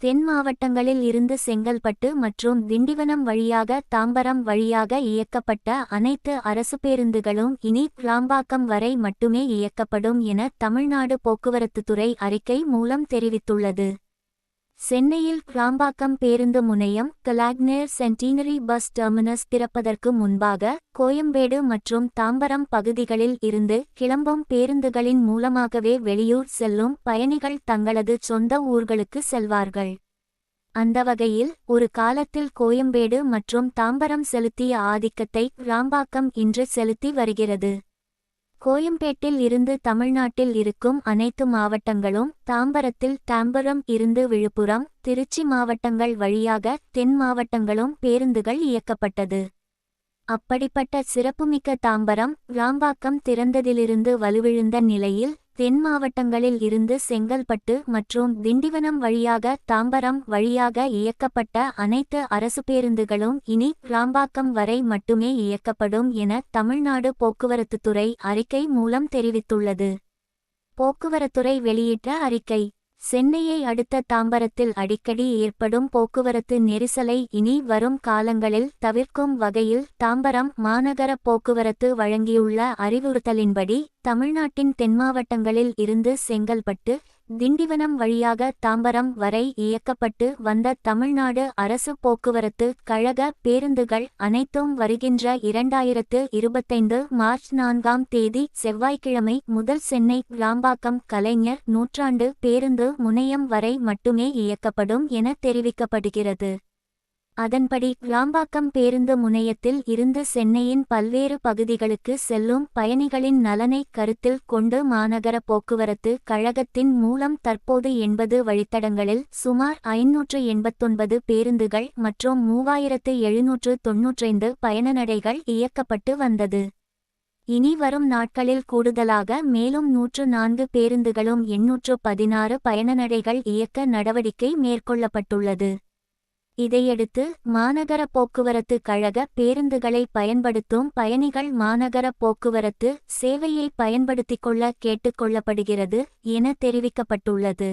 தென் மாவட்டங்களில் இருந்து செங்கல்பட்டு மற்றும் திண்டிவனம் வழியாக தாம்பரம் வழியாக இயக்கப்பட்ட அனைத்து அரசு பேருந்துகளும் இனி கிளாம்பாக்கம் வரை மட்டுமே இயக்கப்படும் என தமிழ்நாடு போக்குவரத்துத்துறை அறிக்கை மூலம் தெரிவித்துள்ளது. சென்னையில் கிளாம்பாக்கம் பேருந்து முனையம் கலாக்னேர் சென்டினரி பஸ் டெர்மினஸ் திறப்பதற்கு முன்பாக கோயம்பேடு மற்றும் தாம்பரம் பகுதிகளில் இருந்து கிளம்பும் பேருந்துகளின் மூலமாகவே வெளியூர் செல்லும் பயணிகள் தங்களது சொந்த ஊர்களுக்கு செல்வார்கள். அந்த வகையில் ஒரு காலத்தில் கோயம்பேடு மற்றும் தாம்பரம் செலுத்திய ஆதிக்கத்தை கிராம்பாக்கம் இன்று செலுத்தி வருகிறது. கோயம்பேட்டில் இருந்து தமிழ்நாட்டில் இருக்கும் அனைத்து மாவட்டங்களும் தாம்பரத்தில் தாம்பரம் இருந்து விழுப்புரம் திருச்சி மாவட்டங்கள் வழியாக தென் மாவட்டங்களும் பேருந்துகள் இயக்கப்பட்டது. அப்படிப்பட்ட சிறப்புமிக்க தாம்பரம் ராம்பாக்கம் திறந்ததிலிருந்து வலுவிழுந்த நிலையில் தென் மாவட்டங்களில் இருந்து செங்கல்பட்டு மற்றும் திண்டிவனம் வழியாக தாம்பரம் வழியாக இயக்கப்பட்ட அனைத்து அரசு பேருந்துகளும் இனி ராம்பாக்கம் வரை மட்டுமே இயக்கப்படும் என தமிழ்நாடு போக்குவரத்துத்துறை அறிக்கை மூலம் தெரிவித்துள்ளது. போக்குவரத்துறை வெளியிட்ட அறிக்கை. சென்னையை அடுத்த தாம்பரத்தில் அடிக்கடி ஏற்படும் போக்குவரத்து நெரிசலை இனி வரும் காலங்களில் தவிர்க்கும் வகையில் தாம்பரம் மாநகர போக்குவரத்து வழங்கியுள்ள அறிவுறுத்தலின்படி தமிழ்நாட்டின் தென்மாவட்டங்களில் இருந்து செங்கல்பட்டு திண்டிவனம் வழியாக தாம்பரம் வரை இயக்கப்பட்டு வந்த தமிழ்நாடு அரசு போக்குவரத்து கழக பேருந்துகள் அனைத்தும் வருகின்ற இரண்டாயிரத்து இருபத்தைந்து மார்ச் நான்காம் தேதி செவ்வாய்க்கிழமை முதல் சென்னை கிளாம்பாக்கம் கலைஞர் நூற்றாண்டு பேருந்து முனையம் வரை மட்டுமே இயக்கப்படும் என தெரிவிக்கப்படுகிறது. அதன்படி கிளாம்பாக்கம் பேருந்து முனையத்தில் இருந்து சென்னையின் பல்வேறு பகுதிகளுக்கு செல்லும் பயணிகளின் நலனை கருத்தில் கொண்டு மாநகர போக்குவரத்து கழகத்தின் மூலம் தற்போது எண்பது வழித்தடங்களில் சுமார் ஐநூற்று எண்பத்தொன்பது பேருந்துகள் மற்றும் மூவாயிரத்து எழுநூற்று தொன்னூற்றைந்து பயணநடைகள் இயக்கப்பட்டு வந்தது. இனி வரும் நாட்களில் கூடுதலாக மேலும் நூற்று நான்கு பேருந்துகளும் எண்ணூற்று பதினாறு பயணநடைகள் இயக்க நடவடிக்கை மேற்கொள்ளப்பட்டுள்ளது. இதையடுத்து மாநகர போக்குவரத்து கழக பேருந்துகளை பயன்படுத்தும் பயணிகள் மாநகர போக்குவரத்து சேவையை பயன்படுத்திக் கொள்ள கேட்டுக்கொள்ளப்படுகிறது என தெரிவிக்கப்பட்டுள்ளது.